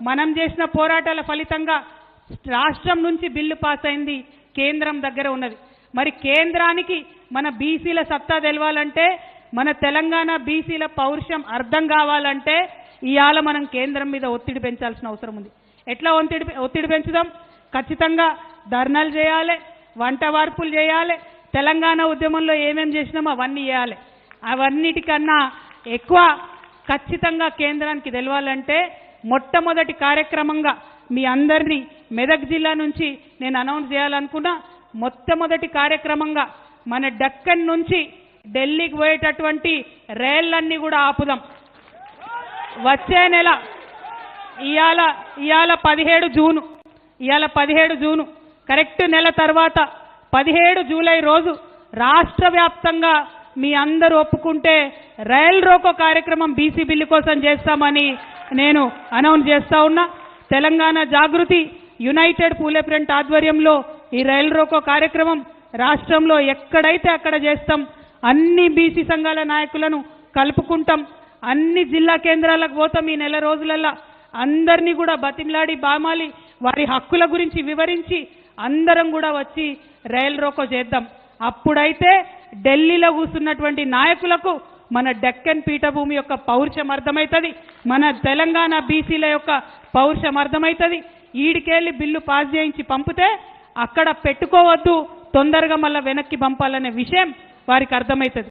మనం చేసిన పోరాటాల ఫలితంగా రాష్ట్రం నుంచి బిల్లు పాస్ అయింది కేంద్రం దగ్గర ఉన్నది. మరి కేంద్రానికి మన బీసీల సత్తా తెలవాలంటే మన తెలంగాణ బీసీల పౌరుషం అర్థం కావాలంటే ఇవాళ మనం కేంద్రం మీద ఒత్తిడి పెంచాల్సిన అవసరం ఉంది. ఎట్లా ఒత్తిడి ఒత్తిడి పెంచుదాం? ఖచ్చితంగా ధర్నాలు చేయాలి వంట వార్పులు చేయాలి తెలంగాణ ఉద్యమంలో ఏమేం చేసినామో అవన్నీ చేయాలి. అవన్నిటికన్నా ఎక్కువ ఖచ్చితంగా కేంద్రానికి తెలవాలంటే మొట్టమొదటి కార్యక్రమంగా మీ అందరినీ మెదక్ జిల్లా నుంచి నేను అనౌన్స్ చేయాలనుకున్నా మొట్టమొదటి కార్యక్రమంగా మన డక్కన్ నుంచి ఢిల్లీకి పోయేటటువంటి రైళ్ళన్నీ కూడా ఆపుదాం. వచ్చే నెల ఇవాళ ఇవాళ పదిహేడు జూను ఇవాళ పదిహేడు జూను కరెక్ట్ నెల తర్వాత పదిహేడు జూలై రోజు రాష్ట్ర వ్యాప్తంగా మీ అందరూ ఒప్పుకుంటే రైల్ రోకో కార్యక్రమం బీసీ బిల్లు కోసం చేస్తామని నేను అనౌన్స్ చేస్తా ఉన్నా తెలంగాణ జాగృతి యునైటెడ్ పూలే ఫ్రంట్ ఆధ్వర్యంలో ఈ రైల్ రోకో కార్యక్రమం రాష్ట్రంలో ఎక్కడైతే అక్కడ చేస్తాం అన్ని బీసీ సంఘాల నాయకులను కలుపుకుంటాం అన్ని జిల్లా కేంద్రాలకు పోతాం ఈ నెల రోజులలో అందరినీ కూడా బతిమలాడి బామాలి వారి హక్కుల గురించి వివరించి అందరం కూడా వచ్చి రైల్ రోకో చేద్దాం. అప్పుడైతే ఢిల్లీలో కూర్చున్నటువంటి నాయకులకు మన డెక్కన్ పీఠభూమి యొక్క పౌరుషం అర్థమవుతుంది మన తెలంగాణ బీసీల యొక్క పౌరుషం అర్థమవుతుంది ఈడికెళ్ళి బిల్లు పాస్ చేయించి పంపితే అక్కడ పెట్టుకోవద్దు తొందరగా మళ్ళీ వెనక్కి పంపాలనే విషయం వారికి అర్థమవుతుంది